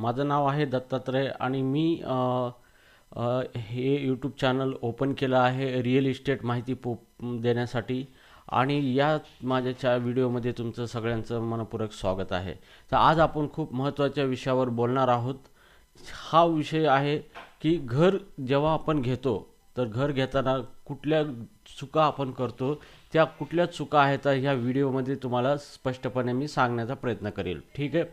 माझं नाव आहे दत्तात्रय आणि मी हे यूट्यूब चॅनल ओपन केलं आहे रिअल इस्टेट माहिती पो देण्यासाठी. आणि या माझ्याच्या व्हिडिओमध्ये तुमचं सगळ्यांचं मनपूरक स्वागत आहे. तर आज आपण खूप महत्त्वाच्या विषयावर बोलणार आहोत. हा विषय आहे की घर जेव्हा आपण घेतो तर घर घेताना कुठल्या चुका आपण करतो त्या कुठल्या चुका आहेत ह्या व्हिडिओमध्ये तुम्हाला स्पष्टपणे मी सांगण्याचा प्रयत्न करेल. ठीक आहे?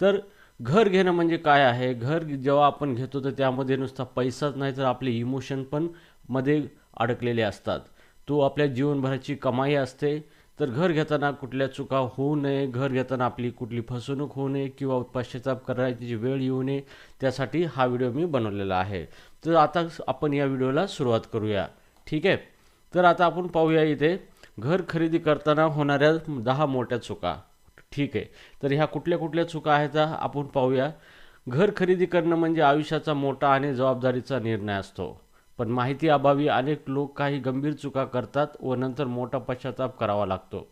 तर घर घेणं म्हणजे काय आहे? घर जेव्हा आपण घेतो तर त्यामध्ये नुसता पैसाच नाही तर आपले इमोशन पण मध्ये अडकलेले असतात. तो आपल्या जीवनभराची कमाई असते. तर घर घेताना कुठल्या चुका होऊ नये घर घेताना आपली कुठली फसवणूक होऊ नये किंवा पश्चाताप करायची वेळ येऊ नये त्यासाठी हा व्हिडिओ मी बनवलेला आहे. तर आता आपण या व्हिडिओला सुरुवात करूया. ठीक आहे? तर आता आपण पाहूया इथे घर खरेदी करताना होणाऱ्या दहा मोठ्या चुका. ठीक आहे. तर ह्या कुठल्या कुठल्या चुका आहेत आपण पाहूया. घर खरेदी करणं म्हणजे आयुष्याचा मोठा आणि जबाबदारीचा निर्णय असतो. पण माहिती अभावी अनेक लोक काही गंभीर चुका करतात व नंतर मोठा पश्चाताप करावा लागतो.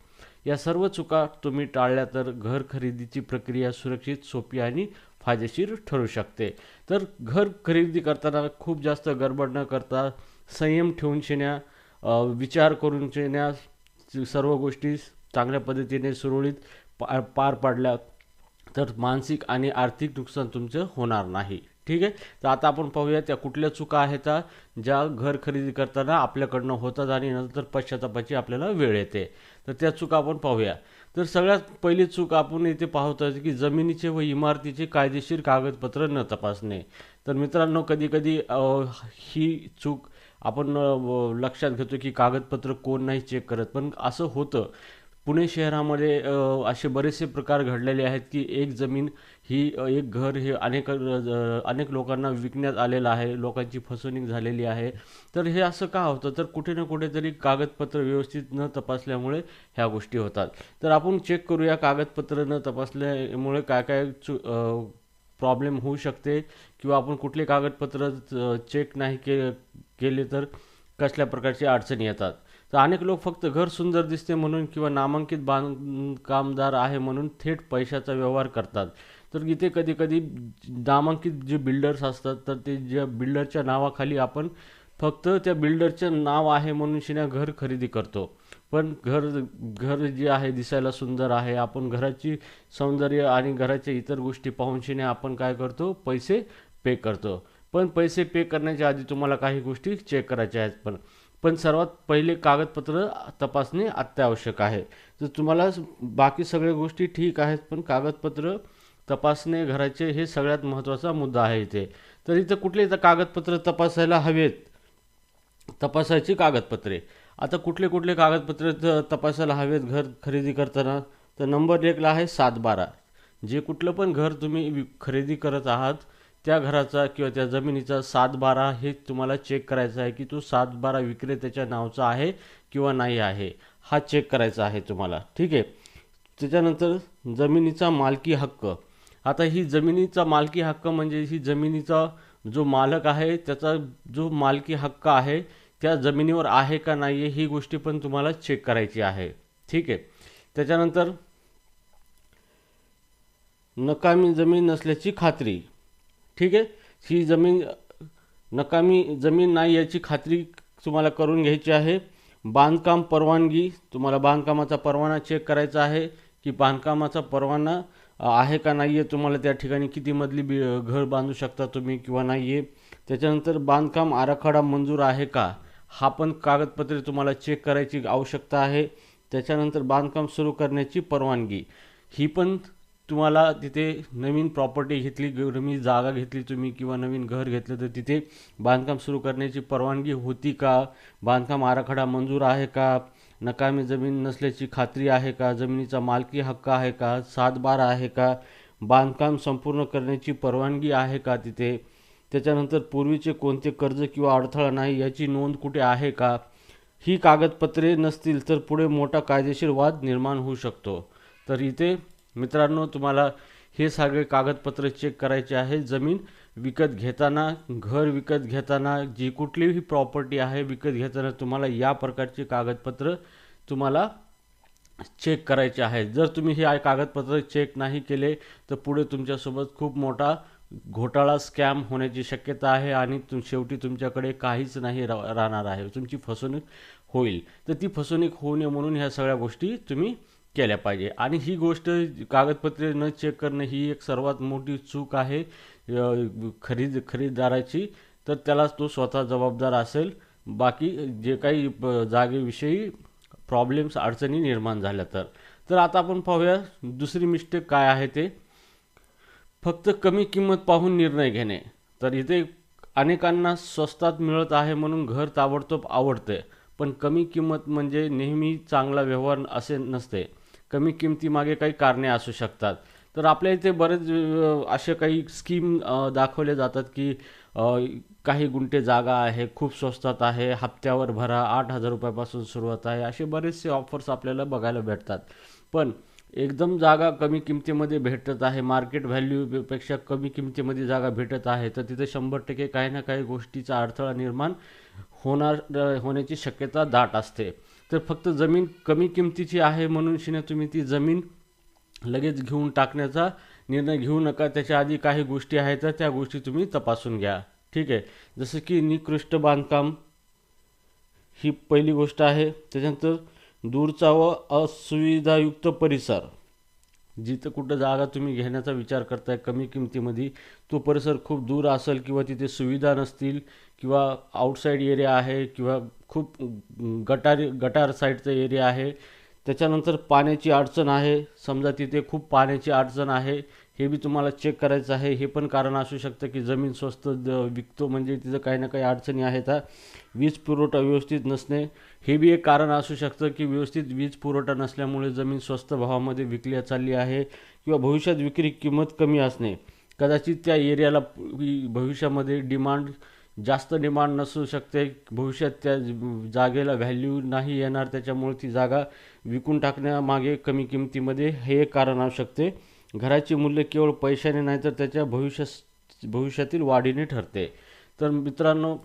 या सर्व चुका तुम्ही टाळल्या तर घर खरेदीची प्रक्रिया सुरक्षित सोपी आणि फायदेशीर ठरू शकते. तर घर खरेदी करताना खूप जास्त गडबड न करता संयम ठेवून शेण्या विचार करून शेण्या सर्व गोष्टी चांगल्या पद्धतीने सुरळीत पा पार पाडल्या तर मानसिक आणि आर्थिक नुकसान तुमचं होणार नाही. ठीक आहे? तर आता आपण पाहूया त्या कुठल्या चुका आहेत ज्या घर खरेदी करताना आपल्याकडनं होतात आणि नंतर पश्चातापाची आपल्याला वेळ येते. तर त्या चुका आपण पाहूया. तर सगळ्यात पहिली चूक आपण इथे पाहतो की जमिनीचे व इमारतीचे कायदेशीर कागदपत्र न तपासणे. तर मित्रांनो कधीकधी ही चूक आपण लक्षात घेतो की कागदपत्र कोण नाही चेक करत. पण असं होतं पुणे शहरामध्ये असे बरेचसे प्रकार घडलेले आहेत की एक जमीन ही एक घर हे अनेक अनेक लोकांना विकण्यात आलेलं आहे लोकांची फसवणूक झालेली आहे. तर हे असं का होतं? तर कुठे ना कुठेतरी कागदपत्र व्यवस्थित न तपासल्यामुळे ह्या गोष्टी होतात. तर आपण चेक करूया कागदपत्र न तपासल्यामुळे काय काय चु प्रॉब्लेम होऊ शकते किंवा आपण कुठले कागदपत्र चेक नाही के केले तर कसल्या प्रकारची अडचणी येतात? तर अनेक लोक फक्त घर सुंदर दिसते म्हणून किंवा नामांकित बांधकामदार आहे म्हणून थेट पैशाचा व्यवहार करतात. तर इथे कधी कधी नामांकित जे बिल्डर्स असतात तर ते ज्या बिल्डरच्या नावाखाली आपण फक्त त्या बिल्डरचं नाव आहे म्हणून शिन्या घर खरेदी करतो. पण घर घर जे आहे दिसायला सुंदर आहे. आपण घराची सौंदर्य आणि घराच्या इतर गोष्टी पाहून शिन्या आपण काय करतो? पैसे पे करतो. पण पैसे पे करण्याच्या आधी तुम्हाला काही गोष्टी चेक करायच्या आहेत. पण पण सर्वात पहिले कागदपत्र तपासणे अत्यावश्यक आहे. तर तुम्हाला बाकी सगळ्या गोष्टी ठीक आहेत पण कागदपत्र तपासणे घराचे हे सगळ्यात महत्त्वाचा मुद्दा आहे इथे. तर इथं कुठले इथं कागदपत्र तपासायला हवेत? तपासायची कागदपत्रे. आता कुठले कुठले कागदपत्रे तपासायला हवेत घर खरेदी करताना? तर नंबर एकला आहे सात बारा जे कुठलं पण घर तुम्ही खरेदी करत आहात त्या घराचा किंवा त्या जमिनीचा सात बारा हे तुम्हाला चेक करायचं आहे की तो सात बारा विक्रेत्याच्या नावचा आहे किंवा नाही आहे. हा चेक करायचा आहे तुम्हाला. ठीक आहे? त्याच्यानंतर जमिनीचा मालकी हक्क. आता ही जमिनीचा मालकी हक्क म्हणजे ही जमिनीचा जो मालक आहे त्याचा जो मालकी हक्क आहे त्या जमिनीवर आहे का नाही आहे ही गोष्टी पण तुम्हाला चेक करायची आहे. ठीक आहे? त्याच्यानंतर नकामी जमीन नसल्याची खात्री. ठीक आहे? ही जमीन नकामी जमीन नाही याची खात्री तुम्हाला करून घ्यायची आहे. बांधकाम परवानगी तुम्हाला बांधकामाचा परवाना चेक करायचा आहे की बांधकामाचा परवाना आहे का नाही आहे तुम्हाला त्या ठिकाणी किती मधली बी घर बांधू शकता तुम्ही किंवा नाही आहे त्याच्यानंतर बांधकाम आराखडा मंजूर आहे का? हा पण कागदपत्रे तुम्हाला चेक करायची आवश्यकता आहे. त्याच्यानंतर बांधकाम सुरू करण्याची परवानगी. ही पण तुम्हाला तिथे नवीन प्रॉपर्टी घेतली ग- नवीन जागा घेतली तुम्ही किंवा नवीन घर घेतलं तर तिथे बांधकाम सुरू करण्याची परवानगी होती का? बांधकाम आराखडा मंजूर आहे का? नकामी जमीन नसल्याची खात्री आहे का? जमिनीचा मालकी हक्क आहे का? सातबार आहे का? बांधकाम संपूर्ण करण्याची परवानगी आहे का तिथे? त्याच्यानंतर पूर्वीचे कोणते कर्ज किंवा अडथळा नाही याची नोंद कुठे आहे का? ही कागदपत्रे नसतील तर पुढे मोठा कायदेशीर वाद निर्माण होऊ शकतो. तर इथे मित्रांनो तुम्हाला हे सगळे कागदपत्र चेक करायचे आहे. जमीन विकत घेताना घर विकत घेताना जी कुठलीही प्रॉपर्टी आहे विकत घेताना तुम्हाला या प्रकारचे कागदपत्र तुम्हाला चेक करायचे आहेत जर तुम्ही हे कागदपत्र चेक नाही केले तर पुढे तुमच्यासोबत खूप मोठा घोटाळा स्कॅम होण्याची शक्यता आहे आणि तुम शेवटी तुमच्याकडे काहीच नाही रा राहणार आहे. तुमची फसवणूक होईल. तर ती फसवणूक होऊ नये म्हणून ह्या सगळ्या गोष्टी तुम्ही केल्या पाहिजे. आणि ही गोष्ट कागदपत्रे न चेक करणं ही एक सर्वात मोठी चूक आहे. खरीद खरीददाराची. तर त्याला तो स्वतः जबाबदार असेल. बाकी जे काही जागेविषयी प्रॉब्लेम्स अडचणी निर्माण झाल्या तर. तर आता आपण पाहूया दुसरी मिस्टेक काय आहे ते. फक्त कमी किंमत पाहून निर्णय घेणे. तर इथे अनेकांना स्वस्तात मिळत आहे म्हणून घर ताबडतोब आवडते पण कमी किंमत म्हणजे नेहमी चांगला व्यवहार असे नसते. कमी किमतीमागे काही कारणे असू शकतात. तर आपल्या इथे बरेच असे काही स्कीम दाखवले जातात की काही गुंठे जागा आहे खूप स्वस्तात आहे हप्त्यावर भरा आठ हजार रुपयापासून सुरुवात आहे असे बरेचसे ऑफर्स आपल्याला बघायला भेटतात. पण एकदम जागा कमी किमतीमध्ये भेटत आहे मार्केट व्हॅल्यूपेक्षा कमी किमतीमध्ये जागा भेटत आहे तर तिथे शंभर टक्के काही ना काही गोष्टीचा अडथळा निर्माण होणार होण्याची शक्यता दाट असते. तर फक्त जमीन कमी किमतीची आहे म्हणून शिने तुम्ही ती जमीन लगेच घेऊन टाकण्याचा निर्णय घेऊ नका. त्याच्या आधी काही गोष्टी आहेत तर त्या गोष्टी तुम्ही तपासून घ्या. ठीक आहे? जसं की निकृष्ट बांधकाम ही पहिली गोष्ट आहे. त्याच्यानंतर दूरचा व असुविधायुक्त परिसर. जिथं कुठं जागा तुम्ही घेण्याचा विचार करताय कमी किमतीमध्ये तो परिसर खूप दूर असेल किंवा तिथे सुविधा नसतील किंवा आउटसाईड एरिया आहे किंवा खूप गटारी गटार साईडचा एरिया आहे. त्याच्यानंतर पाण्याची अडचण आहे. समजा तिथे खूप पाण्याची अडचण आहे. हे बी तुम्हाला चेक करायचं आहे. हे पण कारण असू शकतं की जमीन स्वस्त विकतो म्हणजे तिथं काही ना काही अडचणी आहेत वीज पुरवठा व्यवस्थित नसणे. हे बी एक कारण असू शकतं की व्यवस्थित वीज पुरवठा नसल्यामुळे जमीन स्वस्त भावामध्ये विकली चालली आहे किंवा भविष्यात विक्री किंमत कमी असणे. कदाचित त्या एरियाला भविष्यामध्ये डिमांड जास्त डिमांड नसू शकते. भविष्यात त्या जागेला व्हॅल्यू नाही येणार त्याच्यामुळे ती जागा विकून टाकण्यामागे कमी किमतीमध्ये हे एक कारण असू शकते घराचे मूल्य केवळ पैशाने नाही तर त्याच्या भविष्य भविष्यातील वाढीने ठरते. तर मित्रांनो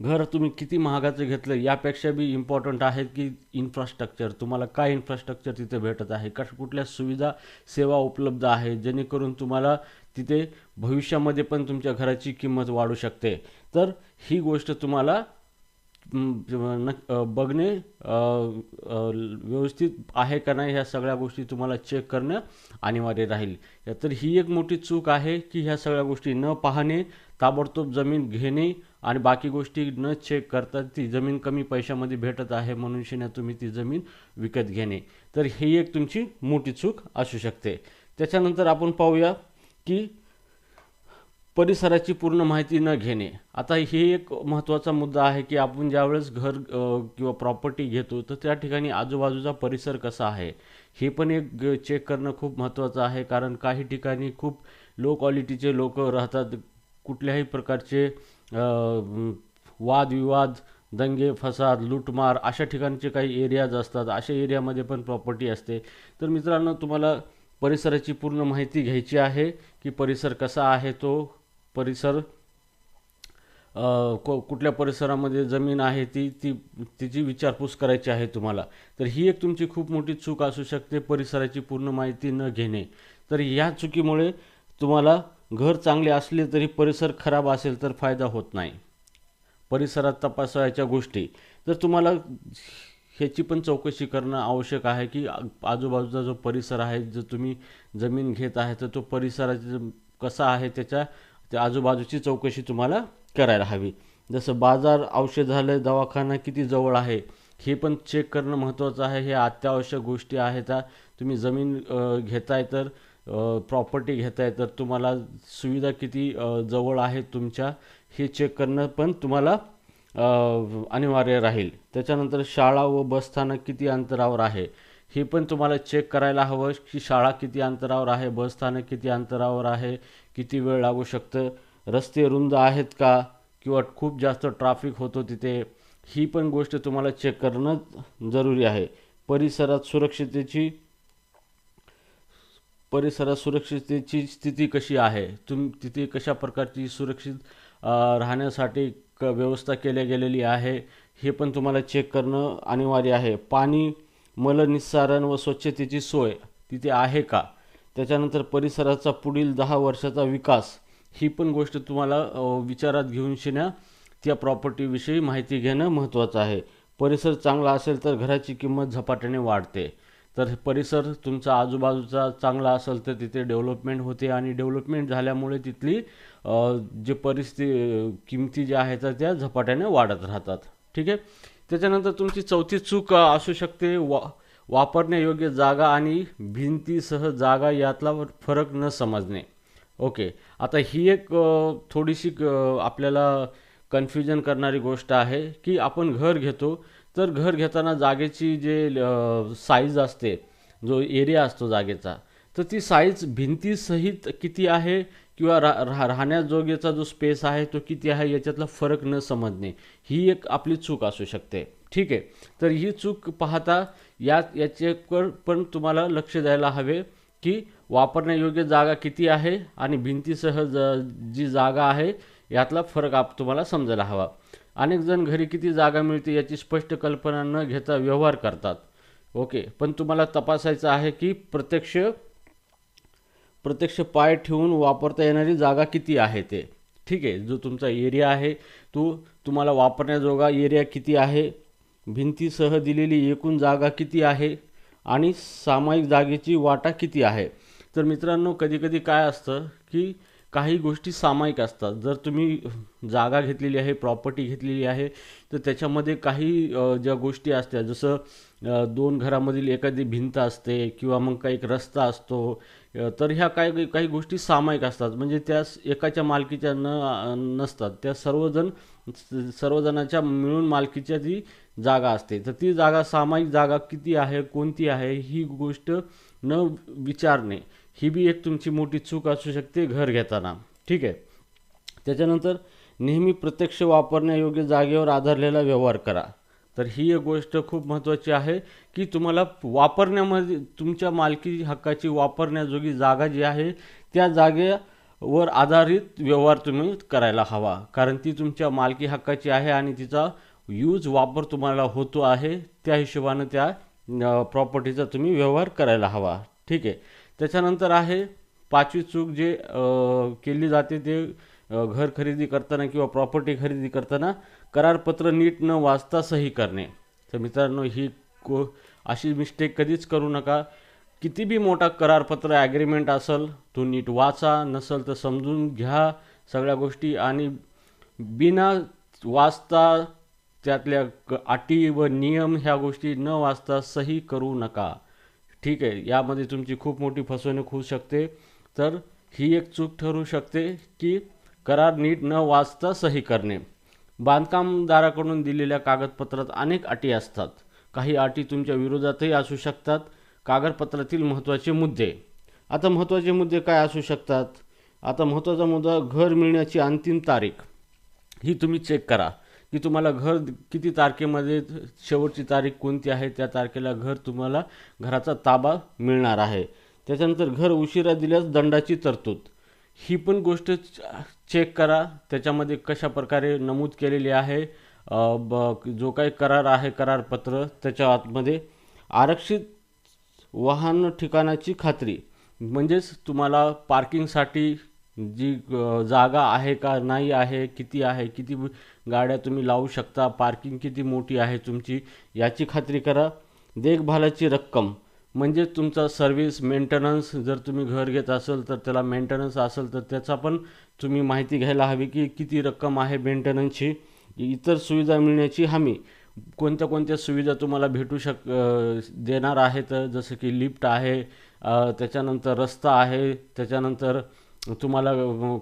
घर तुम्ही किती महागाचं घेतलं यापेक्षा बी इम्पॉर्टंट आहे की इन्फ्रास्ट्रक्चर तुम्हाला काय इन्फ्रास्ट्रक्चर तिथे भेटत आहे? कश कुठल्या सुविधा सेवा उपलब्ध आहे? जेणेकरून तुम्हाला तिथे भविष्यामध्ये पण तुमच्या घराची किंमत वाढू शकते. तर ही गोष्ट तुम्हाला न बघणे व्यवस्थित आहे का नाही ह्या सगळ्या गोष्टी तुम्हाला चेक करणं अनिवार्य राहील. तर ही एक मोठी चूक आहे की ह्या सगळ्या गोष्टी न पाहणे ताबडतोब जमीन घेणे आणि बाकी गोष्टी न चेक करता ती जमीन कमी पैशामध्ये भेटत आहे म्हणून शिन्या तुम्ही ती जमीन विकत घेणे. तर ही एक तुमची मोठी चूक असू शकते. त्याच्यानंतर आपण पाहूया की परिसराची पूर्ण माहिती न घेणे. आता हे एक महत्त्वाचा मुद्दा आहे की आपण ज्यावेळेस घर किंवा प्रॉपर्टी घेतो तर त्या ठिकाणी आजूबाजूचा परिसर कसा आहे? हे पण एक चेक करणं खूप महत्त्वाचं आहे कारण काही ठिकाणी खूप लो क्वालिटीचे लोक राहतात. कुठल्याही प्रकारचे वादविवाद दंगे फसाद लूटमार अशा ठिकाणचे काही एरियाज असतात. अशा एरियामध्ये पण प्रॉपर्टी असते. तर मित्रांनो तुम्हाला परिसराची पूर्ण माहिती घ्यायची आहे की परिसर कसा आहे तो. परिसर को कुठल्या परिसरामध्ये जमीन आहे ती ती तिची विचारपूस करायची आहे तुम्हाला. तर ही एक तुमची खूप मोठी चूक असू शकते परिसराची पूर्ण माहिती न घेणे. तर ह्या चुकीमुळे तुम्हाला घर चांगले असले तरी परिसर खराब असेल तर फायदा होत नाही. परिसरात तपासायच्या गोष्टी. तर तुम्हाला ह्याची पण चौकशी करणं आवश्यक आहे की आजूबाजूचा जो परिसर आहे जो तुम्ही जमीन घेत आहे तर तो परिसराचा कसा आहे त्याच्या त्या आजूबाजूची चौकशी तुम्हाला करायला हवी. जसं बाजार औषधालय दवाखाना किती जवळ आहे हे पण चेक करणं महत्त्वाचं आहे. हे अत्यावश्यक गोष्टी आहेत. तुम्ही जमीन घेताय तर प्रॉपर्टी घेताय तर तुम्हाला सुविधा किती जवळ आहे तुमच्या हे चेक करणं पण तुम्हाला अनिवार्य राहील. त्याच्यानंतर शाळा व बसस्थानक किती अंतरावर आहे? हे पण तुम्हाला चेक करायला हवं की शाळा किती अंतरावर आहे बसस्थानक किती अंतरावर आहे किती वेळ लागू शकतं? रस्ते रुंद आहेत का? किंवा खूप जास्त ट्राफिक होतो तिथे? ही पण गोष्ट तुम्हाला चेक करणं जरुरी आहे. परिसरात सुरक्षितेची परिसरात सुरक्षिततेची स्थिती कशी आहे? तुम तिथे कशा प्रकारची सुरक्षित राहण्यासाठी क व्यवस्था केल्या गेलेली आहे. हे पण तुम्हाला चेक करणं अनिवार्य आहे. पाणी मलनिस्सारण व स्वच्छतेची सोय तिथे आहे का? त्याच्यानंतर परिसराचा पुढील दहा वर्षाचा विकास ही पण गोष्ट तुम्हाला विचारात घेऊन शिण्या त्या प्रॉपर्टीविषयी माहिती घेणं महत्त्वाचं आहे. परिसर चांगला असेल तर घराची किंमत झपाट्याने वाढते. तर परिसर तुमचा आजूबाजूचा चांगला असेल तर तिथे डेव्हलपमेंट होते आणि डेव्हलपमेंट झाल्यामुळे तिथली जे परिस्थिती किमती ज्या आहेत त्या झपाट्याने वाढत राहतात. ठीक आहे? त्याच्यानंतर तुमची चौथी चूक असू शकते. वा वापरण्यायोग्य जागा आणि भिंतीसह जागा यातला फरक न समजणे. ओके. आता ही एक थोडीशी क- आपल्याला कन्फ्युजन करणारी गोष्ट आहे की आपण घर घेतो तर घर घेताना जागेची जे साईज असते जो एरिया असतो जागेचा तर ती साईज भिंतीसहित किती आहे किंवा रा रा राहण्याजोगेचा जो स्पेस आहे तो किती आहे याच्यातला फरक न समजणे ही एक आपली चूक असू शकते. ठीक आहे? तर ही चूक पाहता या याच्यावर पण तुम्हाला लक्ष द्यायला हवे की वापरण्यायोग्य जागा किती आहे आणि भिंतीसह ज जी जागा आहे यातला फरक आप तुम्हाला समजायला हवा. अनेक जण घरी किती जागा मिळते याची स्पष्ट कल्पना न घेता व्यवहार करतात. ओके पण तुम्हाला तपासायचं आहे की प्रत्यक्ष प्रत्यक्ष पाय ठेवून वापरता येणारी जागा किती आहे ते. ठीक आहे जो तुमचा एरिया आहे तो तुम्हाला वापरण्याजोगा एरिया किती आहे भिंतीसह दिलेली एकूण जागा किती आहे आणि सामायिक जागेची वाटा किती आहे. तर मित्रांनो कधीकधी काय असतं की काही गोष्टी सामायिक असतात. जर तुम्ही जागा घेतलेली आहे प्रॉपर्टी घेतलेली आहे तर त्याच्यामध्ये काही ज्या गोष्टी असत्या जसं दोन घरामधील एखादी भिंत असते किंवा मग काही एक रस्ता असतो तर ह्या काही काही गोष्टी सामायिक असतात. म्हणजे त्या एकाच्या मालकीच्या न नसतात. त्या सर्वजण सर्वजणाच्या मिळून मालकीच्या ती जागा असते. तर ती जागा सामायिक जागा किती आहे कोणती आहे ही गोष्ट न विचारणे. ही बी एक तुमची मोठी चूक असू शकते घर घेताना. ठीक आहे? त्याच्यानंतर नेहमी प्रत्यक्ष वापरण्यायोग्य जागेवर आधारलेला व्यवहार करा. तर ही एक गोष्ट खूप महत्त्वाची आहे की तुम्हाला वापरण्यामध्ये तुमच्या मालकी हक्काची वापरण्याजोगी जागा जी आहे त्या जागेवर आधारित व्यवहार तुम्ही करायला हवा. कारण ती तुमच्या मालकी हक्काची आहे आणि तिचा यूज वापर तुम्हाला होतो आहे त्या हिशोबानं त्या प्रॉपर्टीचा तुम्ही व्यवहार करायला हवा. ठीक आहे? त्याच्यानंतर आहे पाचवी चूक जे केली जाते ते घर खरेदी करताना किंवा प्रॉपर्टी खरेदी करताना करारपत्र नीट न वाचता सही करणे. तर मित्रांनो ही को अशी मिस्टेक कधीच करू नका. किती बी मोठा करारपत्र ॲग्रीमेंट असेल तो नीट वाचा. नसेल तर समजून घ्या सगळ्या गोष्टी आणि बिना वाचता त्यातल्या क- अटी व नियम ह्या गोष्टी न वाचता सही करू नका. ठीक आहे यामध्ये तुमची खूप मोठी फसवणूक होऊ शकते. तर ही एक चूक ठरू शकते की करार नीट न वाचता सही करणे. बांधकामदाराकडून दिलेल्या कागदपत्रात अनेक अटी असतात. काही अटी तुमच्या विरोधातही असू शकतात. कागदपत्रातील महत्त्वाचे मुद्दे. आता महत्त्वाचे मुद्दे काय असू शकतात? आता महत्त्वाचा मुद्दा घर मिळण्याची अंतिम तारीख. ही तुम्ही चेक करा. की तुम्हाला घर किती तारखेमध्ये शेवटची तारीख कोणती आहे त्या तारखेला घर तुम्हाला घराचा ताबा मिळणार आहे. त्याच्यानंतर घर उशिरा दिल्यास दंडाची तरतूद. ही पण गोष्ट चेक करा. त्याच्यामध्ये कशा प्रकारे नमूद केलेली आहे ब जो काही करार आहे करारपत्र त्याच्या आतमध्ये आरक्षित वाहन ठिकाणाची खात्री. म्हणजेच तुम्हाला पार्किंगसाठी जी जागा आहे का नाही आहे किती आहे किती गाड्या तुम्ही लावू शकता पार्किंग किती मोठी आहे तुमची याची खात्री करा. देखभालाची रक्कम म्हणजे तुमचा सर्व्हिस मेंटेनन्स जर तुम्ही घर घेत असेल तर त्याला मेंटेनन्स असेल तर त्याचा पण तुम्ही माहिती घ्यायला हवी की किती रक्कम आहे मेंटेनन्सची. इतर सुविधा मिळण्याची हमी कोणत्या कोणत्या सुविधा तुम्हाला भेटू शक देणार आहेत जसं की लिफ्ट आहे त्याच्यानंतर रस्ता आहे त्याच्यानंतर तुम्हाला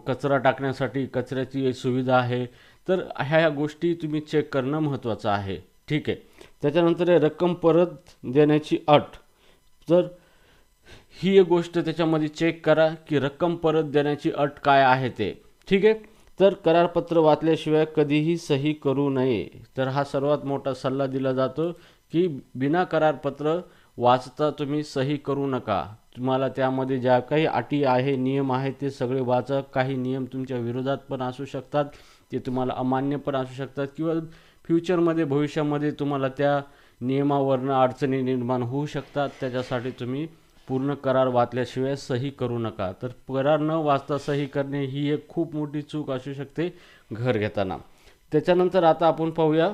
कचरा टाकण्यासाठी कचऱ्याची सुविधा आहे. तर ह्या ह्या गोष्टी तुम्ही चेक करणं महत्त्वाचं आहे. ठीक आहे. त्याच्यानंतर आहे रक्कम परत देण्याची अट. तर ही एक गोष्ट त्याच्यामध्ये चेक करा की रक्कम परत देण्याची अट काय आहे ते. ठीक आहे? तर करारपत्र वाचल्याशिवाय कधीही सही करू नये. तर हा सर्वात मोठा सल्ला दिला जातो की बिना करारपत्र वाचता तुम्ही सही करू नका. तुम्हाला त्यामध्ये ज्या काही अटी आहे नियम आहे ते सगळे वाचा. काही नियम तुमच्या विरोधात पण असू शकतात ते तुम्हाला अमान्य पण असू शकतात किंवा फ्युचरमध्ये भविष्यामध्ये तुम्हाला त्या नियमावरनं अडचणी निर्माण होऊ शकतात. त्याच्यासाठी तुम्ही पूर्ण करार वाचल्याशिवाय सही करू नका. तर करार न वाचता सही करणे ही एक खूप मोठी चूक असू शकते घर घेताना. त्याच्यानंतर आता आपण पाहूया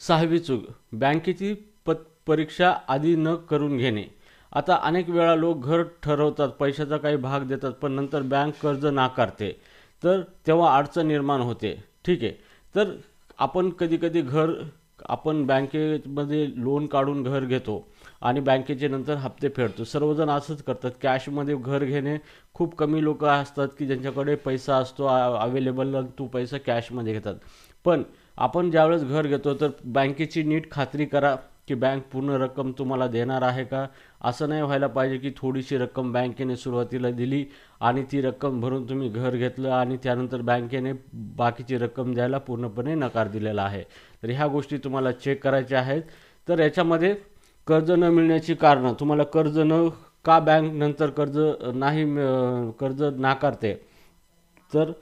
सहावी चूक. बँकेची प परीक्षा आधी न करून घेणे. आता अनेक वेळा लोक घर ठरवतात पैशाचा काही भाग देतात पण नंतर बँक कर्ज नाकारते. तर तेव्हा अडचण निर्माण होते. ठीक आहे. तर आपण कधीकधी घर आपण बँकेमध्ये लोन काढून घर घेतो आणि बँकेचे नंतर हप्ते फेडतो. सर्वजण असंच करतात. कॅशमध्ये घर घेणे खूप कमी लोक असतात की ज्यांच्याकडे पैसा असतो अवेलेबल तो पैसा कॅशमध्ये घेतात. पण आपण ज्यावेळेस घर घेतो तर बँकेची नीट खात्री करा की बँक पूर्ण रक्कम तुम्हाला देणार आहे का? असं नाही व्हायला पाहिजे की थोडीशी रक्कम बँकेने सुरुवातीला दिली आणि ती रक्कम भरून तुम्ही घर घेतलं आणि त्यानंतर बँकेने बाकीची रक्कम द्यायला पूर्णपणे नकार दिलेला आहे. तर ह्या गोष्टी तुम्हाला चेक करायच्या आहेत. तर याच्यामध्ये कर्ज न मिळण्याची कारणं तुम्हाला कर्ज न का बँक नंतर कर्ज नाही कर्ज नाकारते? तर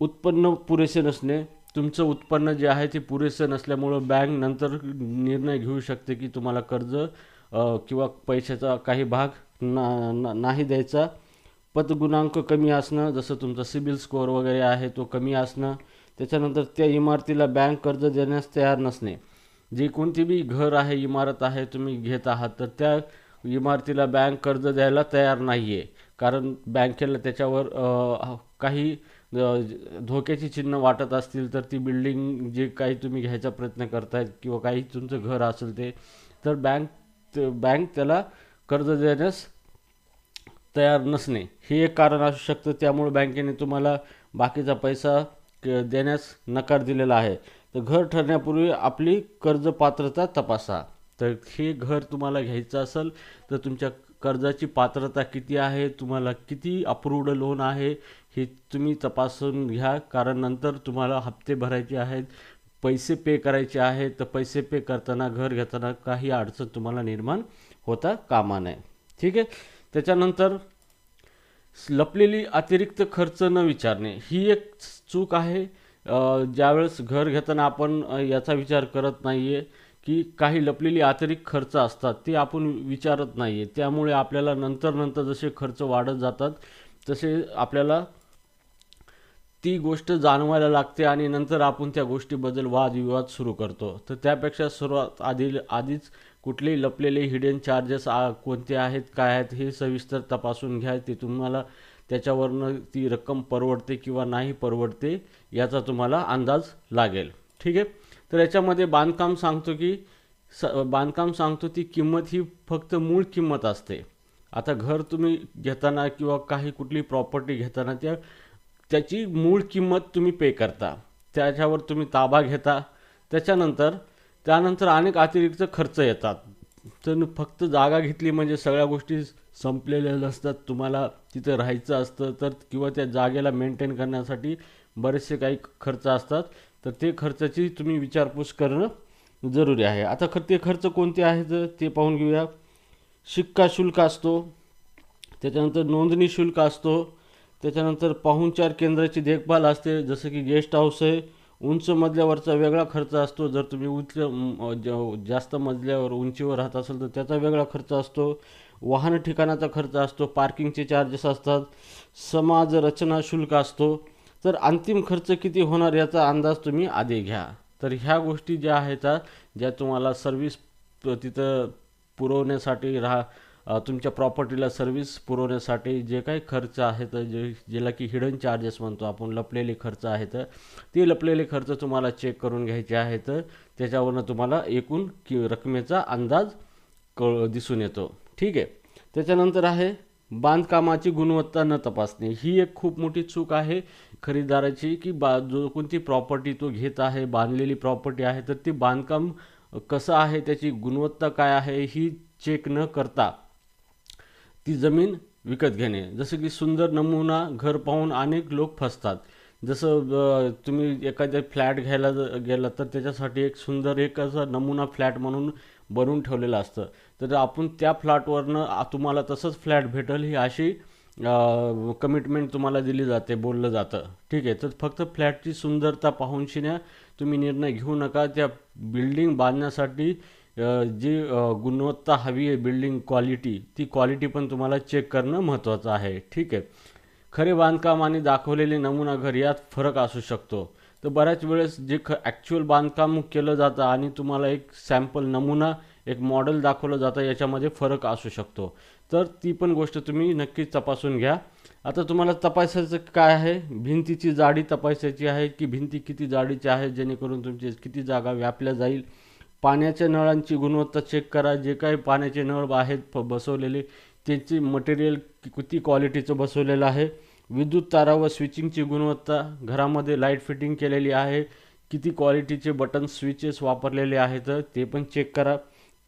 उत्पन्न पुरेसे नसणे तुमचं उत्पन्न जे आहे ते पुरेसं नसल्यामुळं बँक नंतर निर्णय घेऊ शकते की तुम्हाला कर्ज किंवा पैशाचा काही भाग ना नाही द्यायचा. पतगुणांक कमी असणं जसं तुमचा सिबिल स्कोअर वगैरे आहे तो कमी असणं. त्याच्यानंतर त्या इमारतीला बँक कर्ज देण्यास तयार नसणे. जे कोणती बी घर आहे इमारत आहे तुम्ही घेत आहात तर त्या इमारतीला बँक कर्ज द्यायला तयार नाही आहे कारण बँकेला त्याच्यावर काही धोक्याची चिन्ह वाटत असतील तर ती बिल्डिंग जे काही तुम्ही घ्यायचा प्रयत्न करतायत किंवा काही तुमचं घर असेल ते तर बँक बँक त्याला कर्ज देण्यास तयार नसणे. हे एक कारण असू शकतं. त्यामुळे बँकेने तुम्हाला बाकीचा पैसा देण्यास नकार दिलेला आहे. तर घर ठरण्यापूर्वी आपली कर्ज पात्रता तपासा. तर हे घर तुम्हाला घ्यायचं असेल तर तुमच्या कर्जाची पात्रता किती आहे तुम्हाला किती अप्रूव्ड लोन आहे हे तुम्ही तपासून घ्या. कारण नंतर तुम्हाला हप्ते भरायचे आहेत. पैसे पे करायचे आहेत तर पैसे पे करताना घर घेताना काही अडचण तुम्हाला निर्माण होता कामा नये. ठीक आहे? त्याच्यानंतर लपलेली अतिरिक्त खर्च न विचारणे. ही एक चूक आहे. ज्यावेळेस घर घेताना आपण याचा विचार करत नाही आहे की काही लपलेली अतिरिक्त खर्च असतात ते आपण विचारत नाही आहे त्यामुळे आपल्याला नंतर नंतर जसे खर्च वाढत जातात तसे आपल्याला ती गोष्ट जाणवायला लागते आणि नंतर आपण त्या गोष्टीबद्दल वादविवाद सुरू करतो. तर त्यापेक्षा सर्वात आधी आधीच कुठलेही लपलेले हिडन चार्जेस कोणते आहेत काय आहेत हे सविस्तर तपासून घ्या. ते तुम्हाला त्याच्यावरनं ती रक्कम परवडते किंवा नाही परवडते याचा तुम्हाला अंदाज लागेल. ठीक आहे? तर याच्यामध्ये बांधकाम सांगतो की स बांधकाम सांगतो ती किंमत ही फक्त मूळ किंमत असते. आता घर तुम्ही घेताना किंवा काही कुठली प्रॉपर्टी घेताना त्या त्याची मूळ किंमत तुम्ही पे करता. त्याच्यावर तुम्ही ताबा घेता. त्याच्यानंतर त्यानंतर अनेक अतिरिक्त खर्च येतात. तर फक्त जागा घेतली म्हणजे सगळ्या गोष्टी संपलेल्या नसतात. तुम्हाला तिथं राहायचं असतं तर किंवा त्या जागेला मेंटेन करण्यासाठी बरेचसे काही खर्च असतात. तर ते खर्चाची तुम्ही विचारपूस करणं जरुरी आहे. आता खर ते खर्च कोणते आहेत ते पाहून घेऊया. शिक्का शुल्क असतो. त्याच्यानंतर नोंदणी शुल्क असतो. त्याच्यानंतर पाहुणचार केंद्राची देखभाल असते. जसं की गेस्ट हाऊस आहे. उंच मजल्यावरचा वेगळा खर्च असतो. जर तुम्ही उंच हो, जास्त मजल्यावर उंचीवर राहत असाल तर त्याचा वेगळा खर्च असतो. वाहन ठिकाणाचा खर्च असतो. पार्किंगचे चार्जेस असतात. समाज रचना शुल्क असतो. तर अंतिम खर्च किती होणार याचा अंदाज तुम्ही आधी घ्या. तर ह्या गोष्टी ज्या आहेत ज्या तुम्हाला सर्विस तिथं पुरवण्यासाठी राहा तुमच्या प्रॉपर्टीला सर्व्हिस पुरवण्यासाठी जे काही खर्च आहेत जे ज्याला की हिडन चार्जेस म्हणतो आपण लपलेले खर्च आहेत ते लपलेले खर्च तुम्हाला चेक करून घ्यायचे आहेत. त्याच्यावरनं तुम्हाला एकूण कि रकमेचा अंदाज कळ दिसून येतो. ठीक आहे? त्याच्यानंतर आहे बांधकामाची गुणवत्ता न तपासणे. ही एक खूप मोठी चूक आहे खरेदीदाराची की बा जो कोणती प्रॉपर्टी तो घेत आहे बांधलेली प्रॉपर्टी आहे तर ती बांधकाम कसं आहे त्याची गुणवत्ता काय आहे ही चेक न करता ती जमीन विकत घेणे. जसं की सुंदर नमुना घर पाहून अनेक लोक फसतात. जसं तुम्ही एखाद्या फ्लॅट घ्यायला गेला तर त्याच्यासाठी एक सुंदर एक असा नमुना फ्लॅट म्हणून बनवून ठेवलेलं असतं. तर आपण त्या फ्लॅटवरनं तुम्हाला तसंच फ्लॅट भेटेल ही अशी कमिटमेंट तुम्हाला दिली जाते बोललं जातं. ठीक आहे. तर फक्त फ्लॅटची सुंदरता पाहून शिन्या तुम्ही निर्णय घेऊ नका. त्या बिल्डिंग बांधण्यासाठी जी गुणवत्ता हवी आहे बिल्डिंग क्वालिटी ती क्वालिटी पण तुम्हाला चेक करणं महत्त्वाचं आहे. ठीक आहे? खरे बांधकाम आणि दाखवलेले नमुना घर यात फरक असू शकतो. तर बऱ्याच वेळेस जे ख ॲक्च्युअल बांधकाम केलं जातं आणि तुम्हाला एक सॅम्पल नमुना एक मॉडेल दाखवलं जातं याच्यामध्ये फरक असू शकतो. तर ती पण गोष्ट तुम्ही नक्कीच तपासून घ्या. आता तुम्हाला तपासायचं काय आहे? भिंतीची जाडी तपासायची आहे की भिंती किती जाडीची आहे? जेणेकरून तुमची किती जागा व्यापल्या जाईल? पाण्याच्या नळांची गुणवत्ता चेक करा. जे काही पाण्याचे नळ आहेत प बसवलेले त्यांची मटेरियल किती क्वालिटीचं बसवलेलं आहे. विद्युत तारा व स्विचिंगची गुणवत्ता घरामध्ये लाइट फिटिंग केलेली आहे. किती क्वालिटीचे बटन स्विचेस वापरलेले आहेत ते पण चेक करा.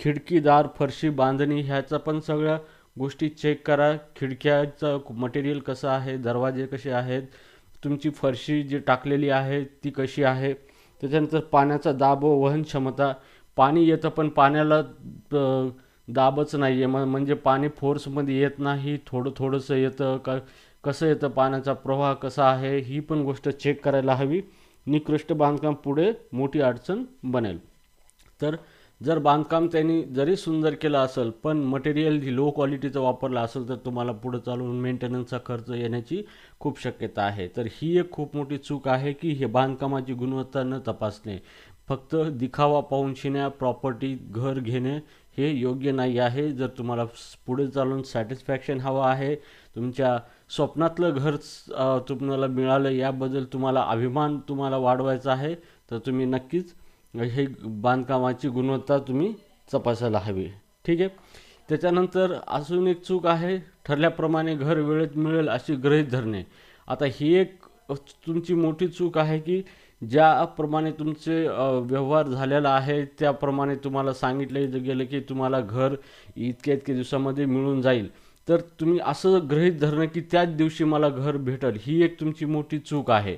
खिडकीदार फरशी बांधणी ह्याचा पण सगळ्या गोष्टी चेक करा. खिडक्याचं मटेरियल कसं आहे दरवाजे कसे आहेत तुमची फरशी जी टाकलेली आहे ती कशी आहे. त्याच्यानंतर पाण्याचा दाब व वहन क्षमता पाणी येतं पण पाण्याला दाबच नाही आहे म्हणजे पाणी फोर्समध्ये येत नाही थोडं थोडंसं येतं. का कसं येतं पाण्याचा प्रवाह कसा आहे ही पण गोष्ट चेक करायला हवी. निकृष्ट बांधकाम पुढे मोठी अडचण बनेल. तर जर बांधकाम त्यांनी जरी सुंदर केलं असेल पण मटेरियल लो क्वालिटीचं वापरलं असेल तर तुम्हाला पुढं चालून मेंटेनन्सचा खर्च येण्याची खूप शक्यता आहे. तर ही एक खूप मोठी चूक आहे की हे बांधकामाची गुणवत्ता न तपासणे. फक्त दिखावा पाहून शिण्या प्रॉपर्टी घर घेणे हे योग्य नाही आहे. जर तुम्हाला पुढे चालून सॅटिस्फॅक्शन हवं आहे तुमच्या स्वप्नातलं घर तुम्हाला मिळालं याबद्दल तुम्हाला अभिमान तुम्हाला वाढवायचा आहे तर तुम्ही नक्कीच हे बांधकामाची गुणवत्ता तुम्ही तपासायला हवी. ठीक आहे? त्याच्यानंतर अजून एक चूक आहे. ठरल्याप्रमाणे घर वेळेत मिळेल अशी गृहीत धरणे. आता ही एक तुमची मोठी चूक आहे की ज्याप्रमाणे तुमचे व्यवहार झालेला आहे त्याप्रमाणे तुम्हाला सांगितलं गेलं की तुम्हाला घर इतक्या इतक्या दिवसामध्ये मिळून जाईल. तर तुम्ही असं गृहीत धरणं की त्याच दिवशी मला घर भेटेल ही एक तुमची मोठी चूक आहे.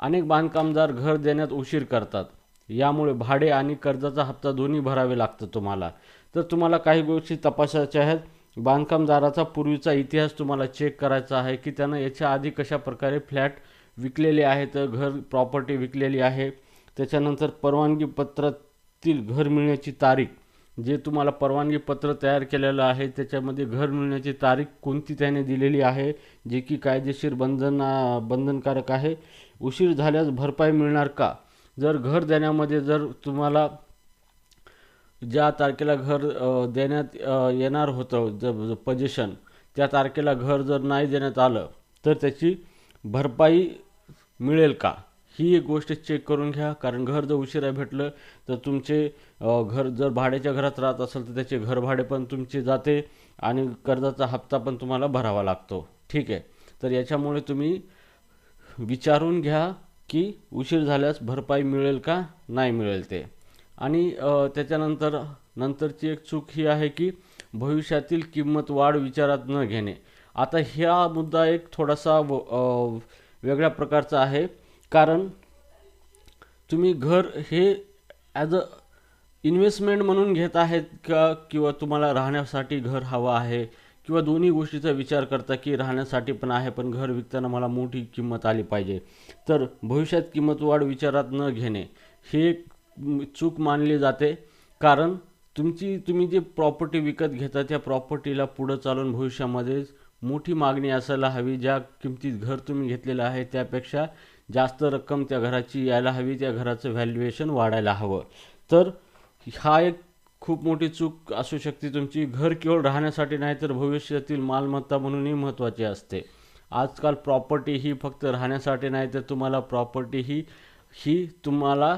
अनेक बांधकामदार घर देण्यात उशीर करतात. यामुळे भाडे आणि कर्जाचा हप्ता दोन्ही भरावे लागतं तुम्हाला. तर तुम्हाला काही गोष्टी तपासायच्या आहेत. बांधकामदाराचा पूर्वीचा इतिहास तुम्हाला चेक करायचा आहे की त्यानं याच्या आधी कशा प्रकारे फ्लॅट विकलेले आहेत घर प्रॉपर्टी विकलेली आहे. त्याच्यानंतर परवानगी पत्रातील घर मिळण्याची तारीख जे तुम्हाला परवानगी पत्र तयार केलेलं आहे त्याच्यामध्ये घर मिळण्याची तारीख कोणती त्याने दिलेली आहे जे की कायदेशीर बंधन बंधनकारक आहे. उशीर झाल्यास भरपाई मिळणार का? जर घर देण्यामध्ये जर तुम्हाला ज्या तारखेला घर देण्यात येणार होतं ज पजेशन त्या तारखेला घर जर नाही देण्यात आलं तर त्याची भरपाई मिळेल का? ही एक गोष्ट चेक करून घ्या. कारण घर जर उशिरा भेटलं तर तुमचे घर जर भाड्याच्या घरात राहत असेल तर त्याचे घरभाडे पण तुमचे जाते आणि कर्जाचा हप्ता पण तुम्हाला भरावा लागतो. ठीक आहे? तर याच्यामुळे तुम्ही विचारून घ्या की उशीर झाल्यास भरपाई मिळेल का? नाही मिळेल ते. आणि त्याच्यानंतर नंतरची एक चूक ही आहे की भविष्यातील किंमत वाढ विचारात न घेणे. आता ह्या मुद्दा एक थोडासा व- वेगळ्या प्रकारचा आहे. कारण तुम्ही घर हे ॲज अ इन्व्हेस्टमेंट म्हणून घेत आहेत का? किंवा तुम्हाला राहण्यासाठी घर हवं आहे? किंवा दोन्ही गोष्टीचा विचार करता की राहण्यासाठी पण आहे पण घर विकताना मला मोठी किंमत आली पाहिजे. तर भविष्यात किंमत वाढ विचारात न घेणे हे एक चूक मानली जाते. कारण तुमची तुम्ही जे प्रॉपर्टी विकत घेता त्या प्रॉपर्टीला पुढं चालून भविष्यामध्येच मोठी मागणी असायला हवी. ज्या किमतीत घर तुम्ही घेतलेलं आहे त्यापेक्षा जास्त रक्कम त्या घराची यायला हवी. त्या घराचं व्हॅल्युएशन वाढायला हवं. तर हा एक खूप मोठी चूक असू शकते तुमची. घर केवळ राहण्यासाठी नाही तर भविष्यातील मालमत्ता म्हणूनही महत्त्वाची असते. आजकाल प्रॉपर्टी ही फक्त राहण्यासाठी नाही तर तुम्हाला प्रॉपर्टी ही ही तुम्हाला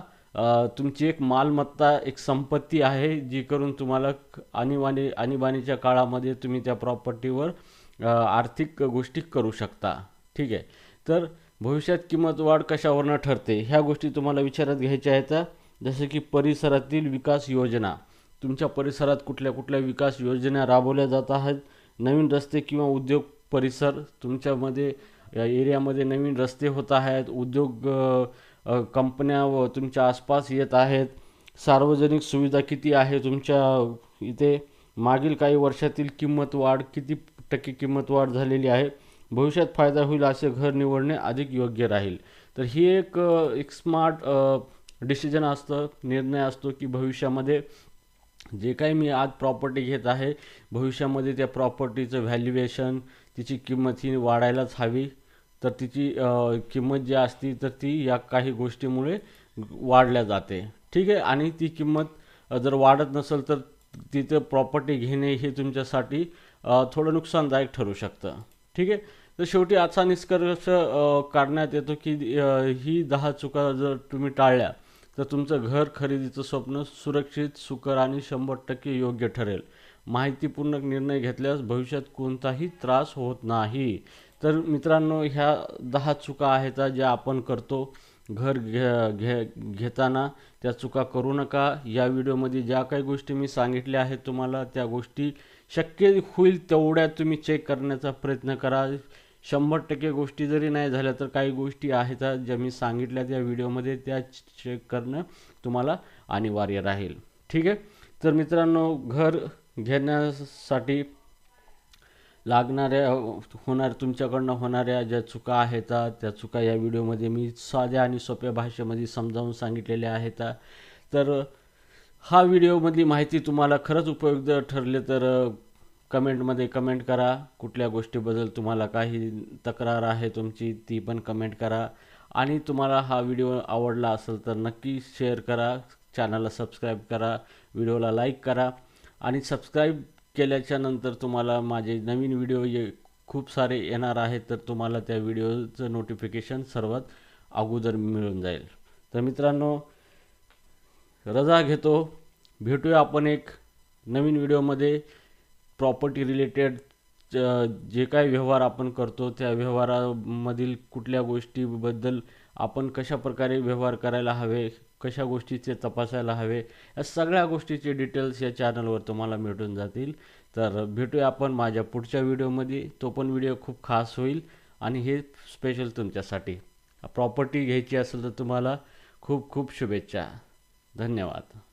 तुमची एक मालमत्ता एक संपत्ती आहे जी करून तुम्हाला क- आणीबाणी आणीबाणीच्या काळामध्ये तुम्ही त्या प्रॉपर्टीवर आर्थिक गोष्टी करू शकता. ठीक आहे. तर भविष्यात किंमत वाढ कशावरनं ठरते? ह्या गोष्टी तुम्हाला विचारात घ्यायच्या आहेत. जसं की परिसरातील विकास योजना. तुमच्या परिसरात कुठल्या कुठल्या विकास योजना राबवल्या जात आहेत? नवीन रस्ते किंवा उद्योग परिसर तुमच्यामध्ये या एरियामध्ये नवीन रस्ते होत आहेत. उद्योग कंपन्या व तुमच्या आसपास येत आहेत. सार्वजनिक सुविधा किती आहे तुमच्या इथे? मागील काही वर्षातील किंमत वाढ किती टक्के किंमत वाढ झालेली आहे. भविष्यात फायदा होईल असे घर निवडणे अधिक योग्य राहील. तर ही एक एक स्मार्ट डिसिजन असतं निर्णय असतो की भविष्यामध्ये जे काही मी आज प्रॉपर्टी घेत आहे भविष्यामध्ये त्या प्रॉपर्टीचं व्हॅल्युएशन तिची किंमत ही वाढायलाच हवी. तर तिची किंमत जी असती तर ती या काही गोष्टीमुळे वाढल्या जाते. ठीक आहे? आणि ती किंमत जर वाढत नसेल तर तिथं प्रॉपर्टी घेणे हे तुमच्यासाठी थोडं नुकसानदायक ठरू शकतं. ठीक आहे? तर शेवटी असा निष्कर्ष काढण्यात येतो की ही दहा चुका जर तुम्ही टाळल्या तर तुमचं घर खरेदीचं स्वप्न सुरक्षित सुकर आणि शंभर टक्के योग्य ठरेल. माहितीपूर्ण निर्णय घेतल्यास भविष्यात कोणताही त्रास होत नाही. तर मित्रांनो ह्या दहा चुका आहेत ज्या आपण करतो. घर घे घे घेताना त्या चुका करू नका. या व्हिडिओमध्ये ज्या काही गोष्टी मी सांगितल्या आहेत तुम्हाला त्या गोष्टी शक्य होईल तेवढ्या तुम्ही चेक करण्याचा प्रयत्न करा. शंभर टक्के गोष्टी जरी नाही झाल्या तर काही गोष्टी आहेत ज्या मी सांगितल्या त्या व्हिडिओमध्ये त्या चेक करणं तुम्हाला अनिवार्य राहील. ठीक आहे? तर मित्रांनो घर घेण्यासाठी लागणाऱ्या होणार तुमच्याकडनं होणाऱ्या ज्या चुका आहेत त्या चुका या व्हिडिओमध्ये मी साध्या आणि सोप्या भाषेमध्ये समजावून सांगितलेल्या आहेत. तर हा व्हिडिओमधली माहिती तुम्हाला खरंच उपयुक्त ठरले तर कमेंटमध्ये कमेंट करा. कुठल्या गोष्टीबद्दल तुम्हाला काही तक्रार आहे तुमची ती पण कमेंट करा. आणि तुम्हाला हा व्हिडिओ आवडला असेल तर नक्की शेअर करा. चॅनलला सबस्क्राईब करा. व्हिडिओला लाईक करा. आणि सबस्क्राईब केल्याच्यानंतर तुम्हाला माझे नवीन व्हिडिओ ये खूप सारे येणार आहेत तर तुम्हाला त्या व्हिडिओचं नोटिफिकेशन सर्वात अगोदर मिळून जाईल. तर मित्रांनो रजा घेतो. भेटूया आपण एक नवीन व्हिडिओमध्ये. प्रॉपर्टी रिलेटेड जे काही व्यवहार आपण करतो त्या व्यवहारामधील कुठल्या गोष्टीबद्दल आपण कशा प्रकारे व्यवहार करायला हवे कशा गोष्टीचे तपासायला हवे या सगळ्या गोष्टीचे डिटेल्स या चॅनलवर तुम्हाला मिळून जातील. तर भेटूया आपण माझ्या पुढच्या व्हिडिओमध्ये. तो पण व्हिडिओ खूप खास होईल. आणि हे स्पेशल तुमच्यासाठी. प्रॉपर्टी घ्यायची असेल तर तुम्हाला खूप खूप शुभेच्छा. धन्यवाद.